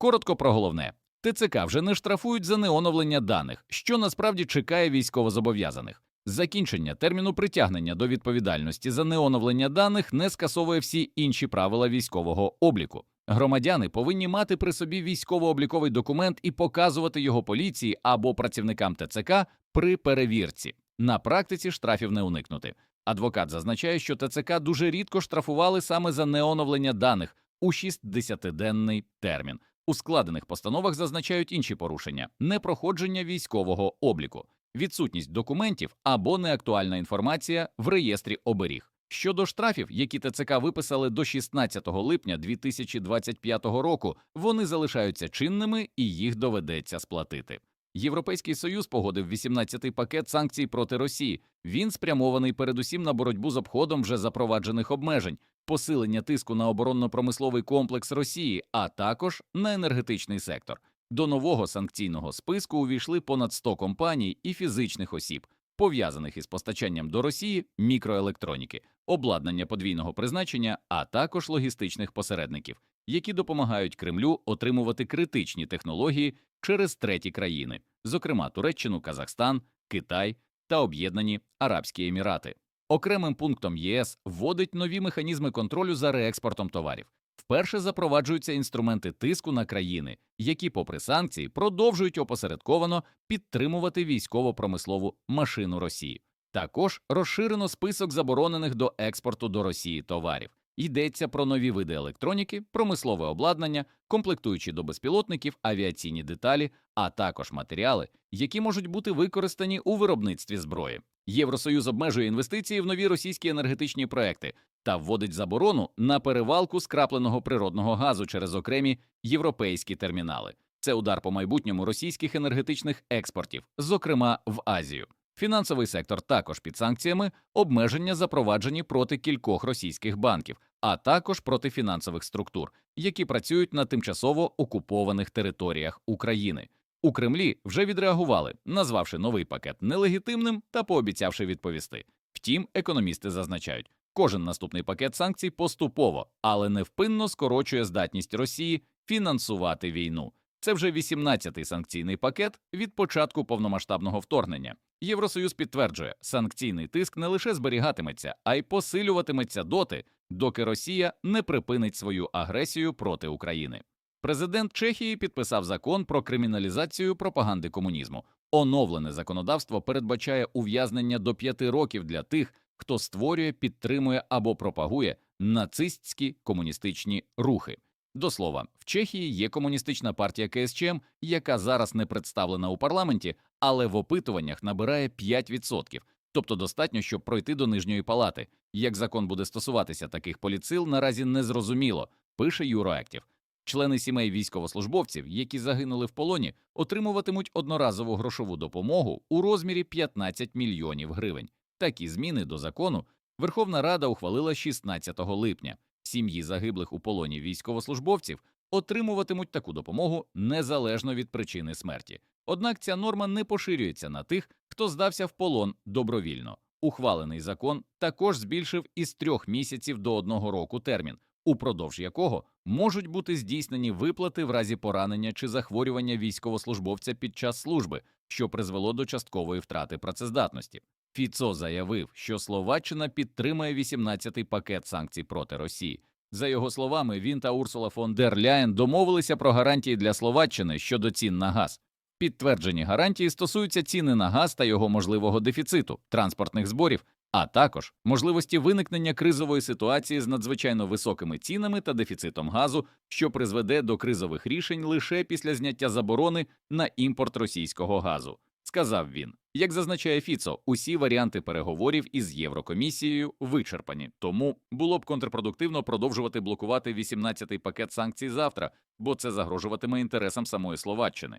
Коротко про головне. ТЦК вже не штрафують за неоновлення даних, що насправді чекає військовозобов'язаних. Закінчення терміну притягнення до відповідальності за неоновлення даних не скасовує всі інші правила військового обліку. Громадяни повинні мати при собі військово-обліковий документ і показувати його поліції або працівникам ТЦК при перевірці. На практиці штрафів не уникнути. Адвокат зазначає, що ТЦК дуже рідко штрафували саме за неоновлення даних у 60-денний термін. У складених постановах зазначають інші порушення: непроходження військового обліку, відсутність документів або неактуальна інформація в реєстрі оберіг. Щодо штрафів, які ТЦК виписали до 16 липня 2025 року, вони залишаються чинними і їх доведеться сплатити. Європейський союз погодив 18-й пакет санкцій проти Росії. Він спрямований передусім на боротьбу з обходом вже запроваджених обмежень, посилення тиску на оборонно-промисловий комплекс Росії, а також на енергетичний сектор. До нового санкційного списку увійшли понад 100 компаній і фізичних осіб, пов'язаних із постачанням до Росії мікроелектроніки, обладнання подвійного призначення, а також логістичних посередників, які допомагають Кремлю отримувати критичні технології через треті країни, зокрема Туреччину, Казахстан, Китай та Об'єднані Арабські Емірати. Окремим пунктом ЄС вводить нові механізми контролю за реекспортом товарів. Вперше запроваджуються інструменти тиску на країни, які, попри санкції, продовжують опосередковано підтримувати військово-промислову машину Росії. Також розширено список заборонених до експорту до Росії товарів. Йдеться про нові види електроніки, промислове обладнання, комплектуючі до безпілотників, авіаційні деталі, а також матеріали, які можуть бути використані у виробництві зброї. Євросоюз обмежує інвестиції в нові російські енергетичні проекти та вводить заборону на перевалку скрапленого природного газу через окремі європейські термінали. Це удар по майбутньому російських енергетичних експортів, зокрема в Азію. Фінансовий сектор також під санкціями, обмеження запроваджені проти кількох російських банків, а також проти фінансових структур, які працюють на тимчасово окупованих територіях України. У Кремлі вже відреагували, назвавши новий пакет нелегітимним та пообіцявши відповісти. Втім, економісти зазначають, кожен наступний пакет санкцій поступово, але невпинно скорочує здатність Росії фінансувати війну. Це вже 18-й санкційний пакет від початку повномасштабного вторгнення. Євросоюз підтверджує, санкційний тиск не лише зберігатиметься, а й посилюватиметься доти, доки Росія не припинить свою агресію проти України. Президент Чехії підписав закон про криміналізацію пропаганди комунізму. Оновлене законодавство передбачає ув'язнення до п'яти років для тих, хто створює, підтримує або пропагує нацистські комуністичні рухи. До слова, в Чехії є комуністична партія КСЧМ, яка зараз не представлена у парламенті, але в опитуваннях набирає 5%. Тобто достатньо, щоб пройти до нижньої палати. Як закон буде стосуватися таких поліцил, наразі не зрозуміло, пише Юроактів. Члени сімей військовослужбовців, які загинули в полоні, отримуватимуть одноразову грошову допомогу у розмірі 15 мільйонів гривень. Такі зміни до закону Верховна Рада ухвалила 16 липня. Сім'ї загиблих у полоні військовослужбовців отримуватимуть таку допомогу незалежно від причини смерті. Однак ця норма не поширюється на тих, хто здався в полон добровільно. Ухвалений закон також збільшив із трьох місяців до одного року термін, упродовж якого можуть бути здійснені виплати в разі поранення чи захворювання військовослужбовця під час служби, що призвело до часткової втрати працездатності. Фіцо заявив, що Словаччина підтримає 18-й пакет санкцій проти Росії. За його словами, він та Урсула фон дер Ляєн домовилися про гарантії для Словаччини щодо цін на газ. Підтверджені гарантії стосуються ціни на газ та його можливого дефіциту, транспортних зборів, а також можливості виникнення кризової ситуації з надзвичайно високими цінами та дефіцитом газу, що призведе до кризових рішень лише після зняття заборони на імпорт російського газу. Сказав він, як зазначає Фіцо, усі варіанти переговорів із Єврокомісією вичерпані, тому було б контрпродуктивно продовжувати блокувати 18-й пакет санкцій завтра, бо це загрожуватиме інтересам самої Словаччини.